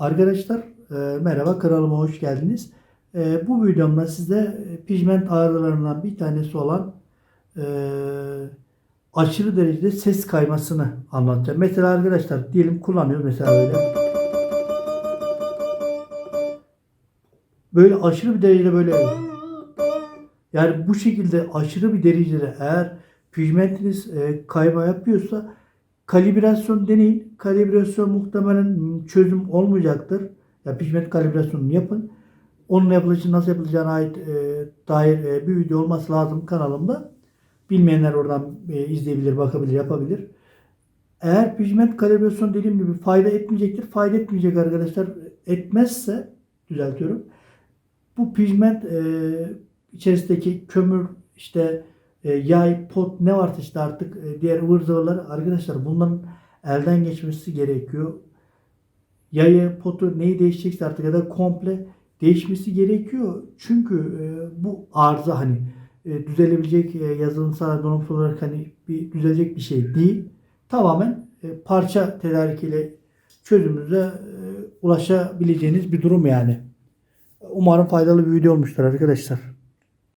Arkadaşlar e, merhaba kanalıma hoş geldiniz. E, bu videomda size pigment ağrılarından bir tanesi olan e, aşırı derecede ses kaymasını anlatacağım. Mesela arkadaşlar diyelim kullanıyoruz mesela böyle. Böyle aşırı bir derecede böyle yani bu şekilde aşırı bir derecede eğer pigmentiniz kayma yapıyorsa kalibrasyon deneyin. Kalibrasyon muhtemelen çözüm olmayacaktır. Ya pigment kalibrasyonunu yapın. Onun yapılışı nasıl yapılacağına ait e, dair e, bir video olması lazım kanalımda. Bilmeyenler oradan e, izleyebilir, bakabilir, yapabilir. Eğer pigment kalibrasyon dediğim gibi fayda etmeyecektir. Fayda etmeyecek arkadaşlar. Etmezse düzeltiyorum. Bu pigment e, içerisindeki kömür işte e, yay, pot ne varsa işte artık e, diğer ıvır zıvırlar arkadaşlar bunların elden geçmesi gerekiyor. Yayı, potu neyi değişecekse artık ya da komple değişmesi gerekiyor. Çünkü e, bu arıza hani e, düzelebilecek e, yazılımsal donanımsal olarak hani bir düzelecek bir şey değil. Tamamen e, parça tedarikiyle çözümümüze e, ulaşabileceğiniz bir durum yani. Umarım faydalı bir video olmuştur arkadaşlar.